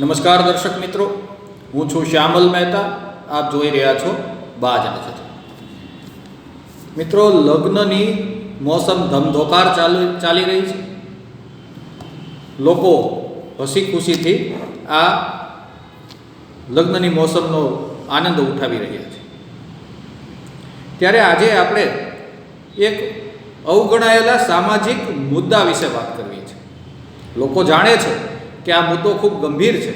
નમસ્કાર દર્શક મિત્રો, હું છું શ્યામલ મહેતા, આપ જોઈ રહ્યા છો બાજ નજર. મિત્રો, લગ્નની મોસમ ધમધોકાર ચાલુ, ચાલી રહી છે. લોકો હસી ખુશીથી આ લગ્નની મોસમનો આનંદ ઉઠાવી રહ્યા છે. ત્યારે આજે આપણે એક અવગણાયેલા સામાજિક મુદ્દા વિશે વાત કરવી છે. લોકો જાણે છે કે આ મુદ્દો ખૂબ ગંભીર છે,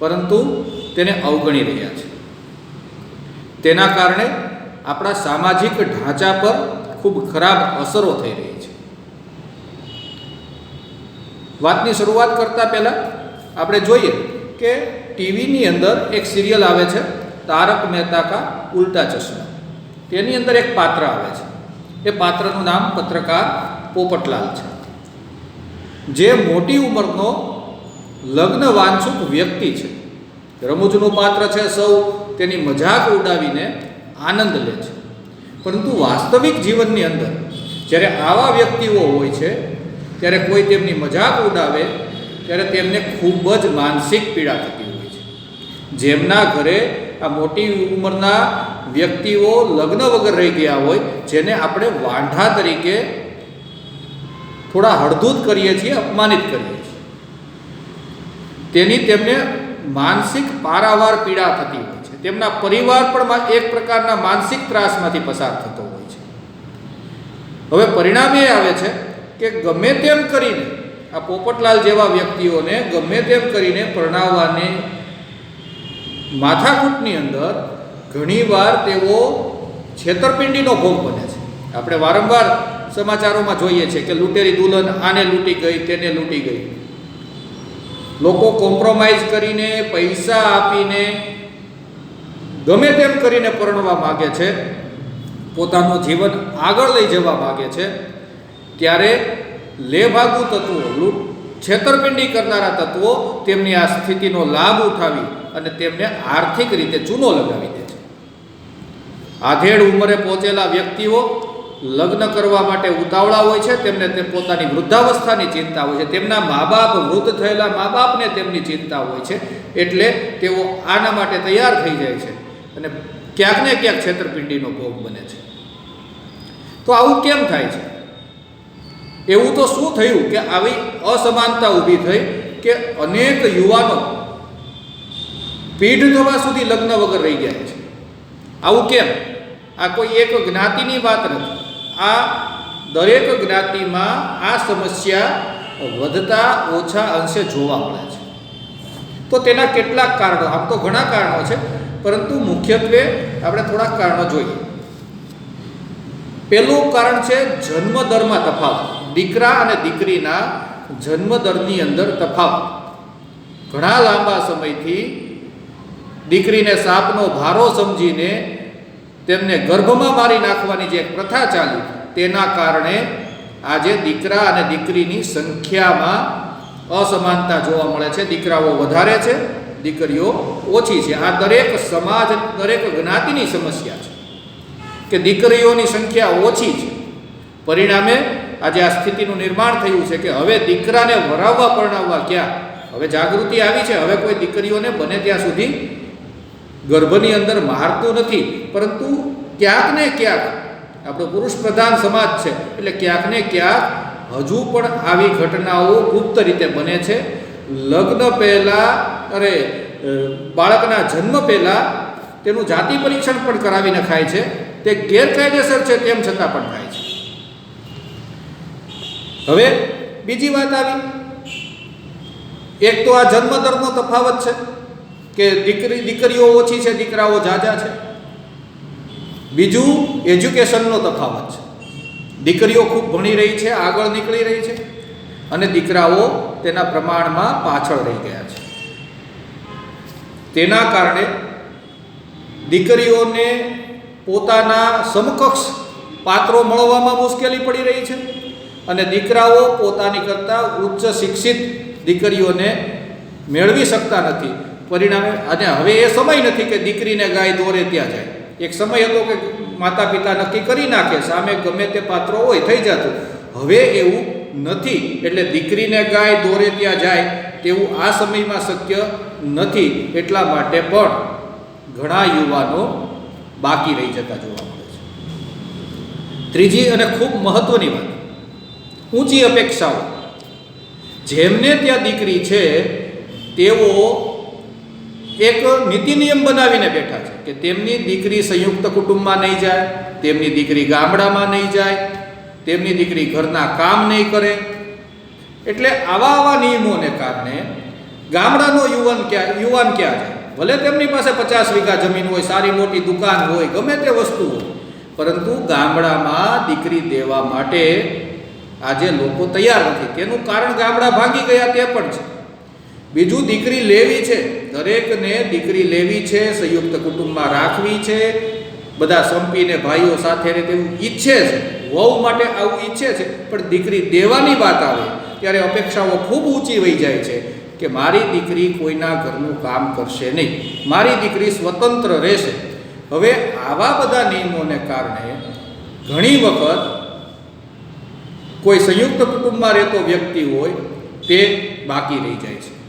પરંતુ તેને અવગણી રહ્યા છે. તેના કારણે આપણા સામાજિક ઢાંચા પર ખૂબ ખરાબ અસરો થઈ રહી છે. વાતની શરૂઆત કરતાં પહેલાં આપણે જોઈએ કે ટીવીની અંદર એક સિરિયલ આવે છે, તારક મહેતા કા ઉલ્ટા ચશ્મા. તેની અંદર એક પાત્ર આવે છે. એ પાત્રનું નામ પત્રકાર પોપટલાલ છે. જે મોટી ઉંમરનો લગ્ન વાંછુક વ્યક્તિ છે. રમૂજનું પાત્ર છે સૌ, તેની મજાક ઉડાવીને આનંદ લે છે. પરંતુ વાસ્તવિક જીવનની અંદર, જ્યારે આવા વ્યક્તિઓ હોય છે, ત્યારે કોઈ તેમની મજાક ઉડાવે, ત્યારે તેમને ખૂબ જ માનસિક પીડા થતી હોય છે. જેમના ઘરે આ મોટી ઉંમરના વ્યક્તિઓ લગ્ન વગર રહી ગયા હોય, જેને આપણે વાંઢા તરીકે થોડા હળદૂત કરીએ છીએ, અપમાનિત કરીએ છીએ. તેની તેમને માનસિક પારાવાર પીડા થતી હોય છે. તેમના પરિવાર પણ એક પ્રકારના માનસિક ત્રાસમાંથી પસાર થતો હોય છે. હવે પરિણામ એ આવે છે કે ગમે તેમ કરીને આ પોપટલાલ જેવા વ્યક્તિઓને ગમે તેમ કરીને પરણાવવાને માથાકૂટની અંદર ઘણીવાર તેઓ છેતરપિંડીનો ભોગ બને છે. આપણે વારંવાર સમાચારોમાં જોઈએ છીએ કે લૂંટેરી દુલ્હન આને લૂંટી ગઈ, તેને લૂંટી ગઈ. લોકો કોમ્પ્રોમાઇઝ કરીને, પૈસા આપીને, ગમે તેમ કરીને પરણવા માગે છે, પોતાનું જીવન આગળ લઈ જવા માગે છે, ત્યારે લેભાગુ તત્વો, લૂંટ, છેતરપિંડી કરનારા તત્વો તેમની આ સ્થિતિનો લાભ ઉઠાવી અને તેમને આર્થિક રીતે ચૂનો લગાવી દે છે. આધેડ ઉંમરે પહોંચેલા વ્યક્તિઓ લગ્ન કરવા માટે ઉતાવળા હોય છે, તેમને તે પોતાની વૃદ્ધાવસ્થાની ચિંતા હોય છે. તેમના મા બાપ વૃદ્ધ થયેલા મા બાપને તેમની ચિંતા હોય છે, એટલે તેઓ આના માટે તૈયાર થઈ જાય છે. અને ક્યાંક ને ક્યાંક છેતરપિંડીનો ભોગ બને છે. તો આવું કેમ થાય છે? એવું તો શું થયું કે આવી અસમાનતા ઊભી થઈ કે અનેક યુવાનો પીઢ થવા સુધી લગ્ન વગર રહી ગયા છે? આવું કેમ? આ કોઈ એક જ્ઞાતિની વાત નથી. આ દરેક જ્ઞાતિમાં આ સમસ્યા વધતા ઓછા અંશે જોવા મળે છે. તો તેના કેટલાક કારણો, આમ તો ઘણા કારણો છે, પરંતુ મુખ્યત્વે આપણે થોડાક કારણો જોઈએ. પહેલું કારણ છે જન્મદરમાં તફાવત. દીકરા અને દીકરીના જન્મદરની અંદર તફાવત. ઘણા લાંબા સમયથી દીકરીને સાપનો ભારો સમજીને તેમને ગર્ભમાં મારી નાખવાની જે પ્રથા ચાલી, તેના કારણે આજે દીકરા અને દીકરીની સંખ્યામાં અસમાનતા જોવા મળે છે. દીકરાઓ વધારે છે, દીકરીઓ ઓછી છે. આ દરેક સમાજ, દરેક જ્ઞાતિની સમસ્યા છે કે દીકરીઓની સંખ્યા ઓછી છે. પરિણામે આજે આ સ્થિતિનું નિર્માણ થયું છે કે હવે દીકરાને વરાવવા પરણાવવા ક્યાં? હવે જાગૃતિ આવી છે. હવે કોઈ દીકરીઓને બને ત્યાં સુધી ગર્ભની અંદર મારતો નથી, પરંતુ ક્યાંક ને ક્યાંક આપણો પુરુષ પ્રધાન સમાજ છે, એટલે ક્યાંક ને ક્યાંક હજુ પણ આવી ઘટનાઓ ગુપ્ત રીતે બને છે. લગ્ન પહેલાં, અરે બાળકના જન્મ પહેલાં તેનું જાતિ પરીક્ષણ પણ કરાવી નખાય છે. તે ગેરકાયદેસર છે તેમ છતાં પણ થાય છે. હવે બીજી વાત આવી. એક તો આ જન્મદરનો તફાવત છે. કે દીકરી દીકરીઓ ઓછી છે, દીકરાઓ જાજા છે. બીજું, એજ્યુકેશનનો તફાવત છે. દીકરીઓ ખૂબ ભણી રહી છે, આગળ નીકળી રહી છે અને દીકરાઓ તેના પ્રમાણમાં પાછળ રહી ગયા છે. તેના કારણે દીકરીઓને પોતાના સમકક્ષ પાત્રો મળવામાં મુશ્કેલી પડી રહી છે અને દીકરાઓ પોતાની કરતાં ઉચ્ચ શિક્ષિત દીકરીઓને મેળવી શકતા નથી. પરિણામે અને હવે એ સમય નથી કે દીકરીને ગાય દોરે ત્યાં જાય. એક સમય હતો કે માતા પિતા નક્કી કરી નાખે, સામે ગમે તે પાત્રો હોય, થઈ જતું. હવે એવું નથી, એટલે દીકરીને ગાય દોરે ત્યાં જાય તેવું આ સમયમાં શક્ય નથી, એટલા માટે પણ ઘણા યુવાનો બાકી રહી જતા જોવા મળે છે. ત્રીજી અને ખૂબ મહત્વની વાત, ઊંચી અપેક્ષાઓ. જેમને ત્યાં દીકરી છે, તેઓ એક નીતિ નિયમ બનાવીને બેઠા છે કે તેમની દીકરી સંયુક્ત કુટુંબમાં નહીં જાય, તેમની દીકરી ગામડામાં નહીં જાય, તેમની દીકરી ઘરના કામ નહીં કરે. એટલે આવા આવા નિયમોને કારણે ગામડાનો યુવાન ક્યાં યુવાન ક્યાં જાય? ભલે તેમની પાસે પચાસ વીઘા જમીન હોય, સારી મોટી દુકાન હોય, ગમે તે વસ્તુ હોય, પરંતુ ગામડામાં દીકરી દેવા માટે આજે લોકો તૈયાર નથી. તેનું કારણ ગામડા ભાંગી ગયા, તે પણ છે. બીજું દીકરી લેવી છે, દરેકને દીકરી લેવી છે, સંયુક્ત કુટુંબમાં રાખવી છે. બધા સંપીને ભાઈઓ સાથે રહે તેવું ઈચ્છે છે, વહુ માટે આવું ઈચ્છે છે, પણ દીકરી દેવાની વાત આવે, ત્યારે અપેક્ષાઓ ખૂબ ઊંચી વહી જાય છે કે મારી દીકરી કોઈના ઘરનું કામ કરશે નહીં. મારી દીકરી સ્વતંત્ર રહેશે. હવે આવા બધા નિયમોને કારણે ઘણી વખત કોઈ સંયુક્ત કુટુંબમાં રહેતો વ્યક્તિ હોય, તે બાકી રહી જાય છે.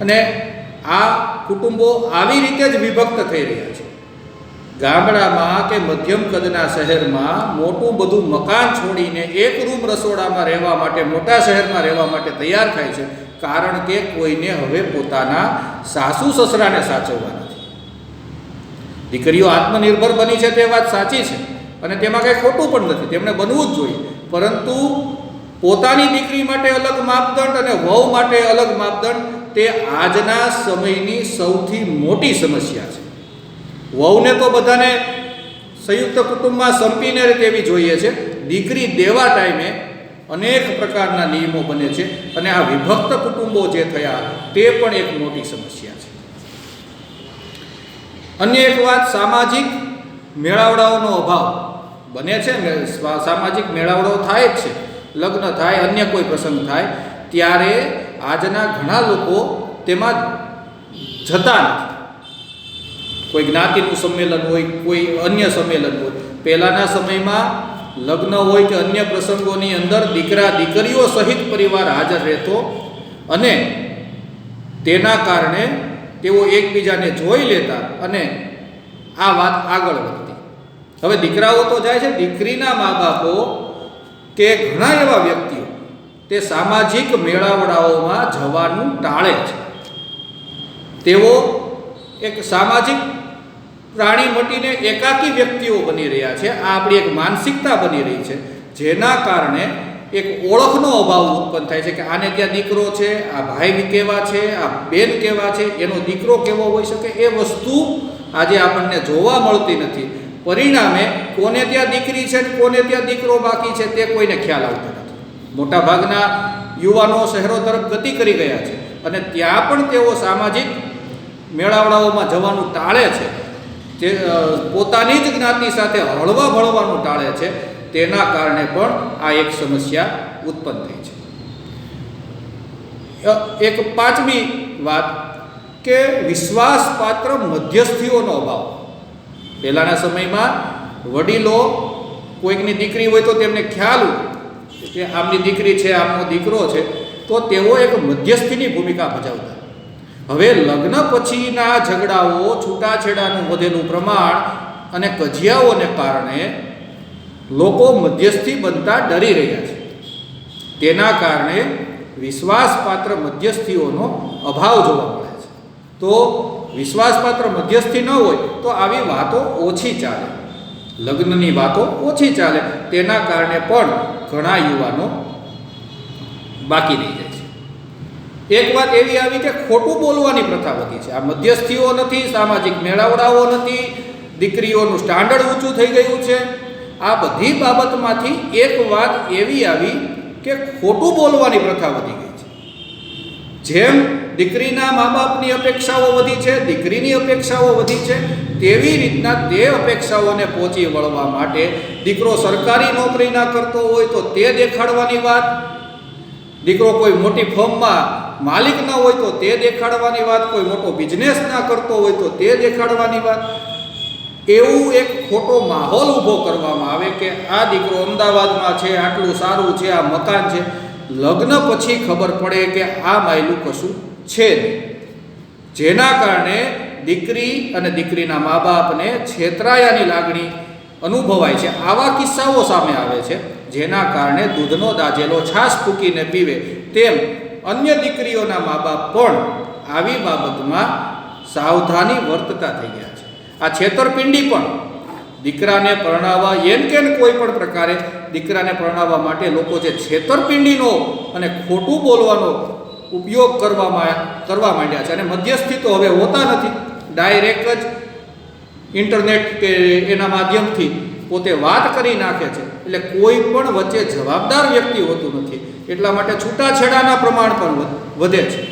અને આ કુટુંબો આવી રીતે જ વિભક્ત થઈ રહ્યા છે. ગામડામાં કે મધ્યમ કદના શહેરમાં મોટું બધું મકાન છોડીને એક રૂમ રસોડામાં રહેવા માટે, મોટા શહેરમાં રહેવા માટે તૈયાર થાય છે, કારણ કે કોઈને હવે પોતાના સાસુ સસરાને સાચવવા નથી. દીકરીઓ આત્મનિર્ભર બની છે તે વાત સાચી છે, અને તેમાં કંઈ ખોટું પણ નથી, તેમણે બનવું જ જોઈએ. પરંતુ પોતાની દીકરી માટે અલગ માપદંડ અને વહુ માટે અલગ માપદંડ તે આજના સમયની સૌથી મોટી સમસ્યા છે. વહુને તો બધાને સંયુક્ત કુટુંબમાં સંપીને તેવી જોઈએ છે. દીકરી દેવા ટાઈમે અનેક પ્રકારના નિયમો બને છે અને આ વિભક્ત કુટુંબો જે થયા તે પણ એક મોટી સમસ્યા છે. અન્ય એક વાત, સામાજિક મેળાવડાઓનો અભાવ બને છે સામાજિક મેળાવડાઓ થાય જ છે, લગ્ન થાય, અન્ય કોઈ પ્રસંગ થાય, ત્યારે આજના ઘણા લોકો તેમાં જતા નથી. કોઈ જ્ઞાતિનું સંમેલન હોય, કોઈ અન્ય સંમેલન હોય. પહેલાંના સમયમાં લગ્ન હોય કે અન્ય પ્રસંગોની અંદર દીકરા દીકરીઓ સહિત પરિવાર હાજર રહેતો અને તેના કારણે તેઓ એકબીજાને જોઈ લેતા અને આ વાત આગળ વધતી. હવે દીકરાઓ તો જાય છે, દીકરીના મા બાપો કે ઘણા એવા વ્યક્તિઓ તે સામાજિક મેળાવડાઓમાં જવાનું ટાળે છે. તેઓ એક સામાજિક પ્રાણી મટીને એકાકી વ્યક્તિઓ બની રહ્યા છે. આ આપણી એક માનસિકતા બની રહી છે. જેના કારણે એક ઓળખનો અભાવ ઉત્પન્ન થાય છે કે આને ત્યાં દીકરો છે, આ ભાઈ કેવા છે, આ બેન કેવા છે, એનો દીકરો કેવો હોઈ શકે, એ વસ્તુ આજે આપણને જોવા મળતી નથી. પરિણામે કોને ત્યાં દીકરી છે કોને ત્યાં દીકરો બાકી છે તે કોઈને ખ્યાલ આવતો નથી મોટા ભાગના યુવાનો શહેરો તરફ ગતિ કરી ગયા છે અને ત્યાં પણ તેઓ સામાજિક મેળાવડાઓમાં જવાનું ટાળે છે. જે પોતાની જ જ્ઞાતિ સાથે હળવા ભળવાનું ટાળે છે. તેના કારણે પણ આ એક સમસ્યા ઉત્પન્ન થઈ છે. એક પાંચમી વાત કે વિશ્વાસપાત્ર મધ્યસ્થીઓનો અભાવ. પહેલાંના સમયમાં વડીલો કોઈકની દીકરી હોય તો તેમને ખ્યાલ કે આમની દીકરી છે, આમનો દીકરો છે, તો તેઓ એક મધ્યસ્થીની ભૂમિકા ભજવતા. હવે લગ્ન પછીના ઝઘડાઓ, છૂટાછેડાનું વધેલું પ્રમાણ અને કજિયાઓને કારણે લોકો મધ્યસ્થી બનતા ડરી રહ્યા છે. તેના કારણે વિશ્વાસપાત્ર મધ્યસ્થીઓનો અભાવ જોવા મળે છે. તો વિશ્વાસપાત્ર મધ્યસ્થી ન હોય, તો આવી વાતો ઓછી ચાલે. લગ્નની વાતો ઓછી ચાલે. તેના કારણે પણ ઘણા યુવાનો બાકી રહી જાય છે. એક વાત એવી આવી કે ખોટું બોલવાની પ્રથા વધી છે. આ મધ્યસ્થીઓ નથી, સામાજિક મેળાવડાઓ નથી, દીકરીઓનું સ્ટાન્ડર્ડ ઊંચું થઈ ગયું છે. આ બધી બાબતમાંથી એક વાત એવી આવી કે ખોટું બોલવાની પ્રથા વધી ગઈ છે. જેમ દીકરીના મા બાપની અપેક્ષાઓ વધી છે, દીકરીની અપેક્ષાઓ વધી છે તેવી રીતના તે અપેક્ષાઓને પહોંચી વળવા માટે દીકરો સરકારી નોકરી ના કરતો હોય તો તે દેખાડવાની વાત. દીકરો કોઈ મોટી ફર્મમાં માલિક ન હોય તો તે દેખાડવાની વાત. કોઈ મોટો બિઝનેસ ના કરતો હોય તો તે દેખાડવાની વાત. એવું એક ખોટો માહોલ ઊભો કરવામાં આવે કે આ દીકરો અમદાવાદમાં છે, આટલું સારું છે, આ મકાન છે. લગ્ન પછી ખબર પડે કે આ માયલું કશું છે જેના કારણે દીકરી અને દીકરીના મા બાપને છેતરાયાની લાગણી અનુભવાય છે. આવા કિસ્સાઓ સામે આવે છે, જેના કારણે દૂધનો દાજેલો છાશ ફૂકીને પીવે તેમ અન્ય દીકરીઓના મા બાપ પણ આવી બાબતમાં સાવધાની વર્તતા થઈ ગયા છે. આ છેતરપિંડી પણ દીકરાને પરણાવવા એમ કે કોઈ પણ પ્રકારે દીકરાને પરણાવવા માટે લોકો જે છેતરપિંડીનો અને ખોટું બોલવાનો ઉપયોગ કરવામાં, કરવા માંડ્યા છે અને મધ્યસ્થી તો હવે હોતા નથી. ડાયરેક્ટ જ ઇન્ટરનેટ કે એના માધ્યમથી પોતે વાત કરી નાખે છે. એટલે કોઈ પણ વચ્ચે જવાબદાર વ્યક્તિ હોતું નથી. એટલા માટે છૂટાછેડાના પ્રમાણ પણ વધે છે.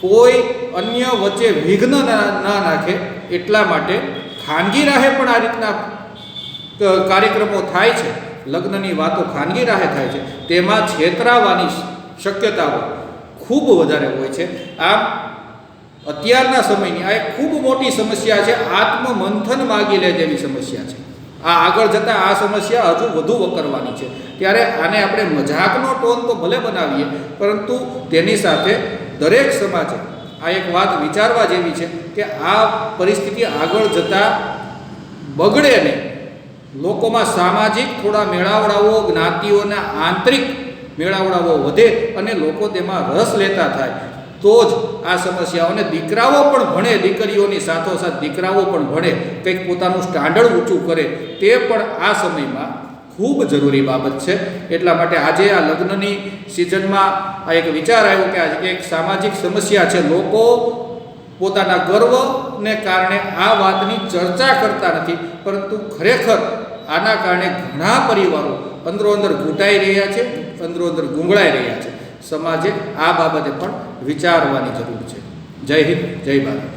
કોઈ અન્ય વચ્ચે વિઘ્ન ના નાખે એટલા માટે ખાનગી રાહે પણ આ રીતના કાર્યક્રમો થાય છે. લગ્નની વાતો ખાનગી રાહે થાય છે. તેમાં છેતરાવાની શક્યતાઓ ખૂબ વધારે હોય છે. આમ અત્યારના સમયની આ એક ખૂબ મોટી સમસ્યા છે, આત્મમંથન માગી લે જેવી સમસ્યા છે. આ આગળ જતાં આ સમસ્યા હજુ વધુ વકરવાની છે. ત્યારે આને આપણે મજાકનો ટોન તો ભલે બનાવીએ, પરંતુ તેની સાથે દરેક સમાજે આ એક વાત વિચારવા જેવી છે કે આ પરિસ્થિતિ આગળ જતાં બગડે નહીં લોકોમાં સામાજિક થોડા મેળાવડાઓ, જ્ઞાતિઓના આંતરિક મેળાવડાઓ વધે અને લોકો તેમાં રસ લેતા થાય. તો જ આ સમસ્યાઓને દીકરાઓ પણ ભણે, દીકરીઓની સાથોસાથ દીકરાઓ પણ ભણે, કંઈક પોતાનું સ્ટાન્ડર્ડ ઊંચું કરે, તે પણ આ સમયમાં ખૂબ જરૂરી બાબત છે. એટલા માટે આજે આ લગ્નની સિઝનમાં આ એક વિચાર આવ્યો કે આજે એક સામાજિક સમસ્યા છે. લોકો પોતાના ગર્વને કારણે આ વાતની ચર્ચા કરતા નથી, પરંતુ ખરેખર આના કારણે ઘણા પરિવારો અંદરો અંદર ઘૂંટાઈ રહ્યા છે, અંદરો અંદર ગૂંગળાઈ રહ્યા છે. સમાજે આ બાબતે પણ વિચારવાની જરૂર છે. જય હિન્દ જય ભારત.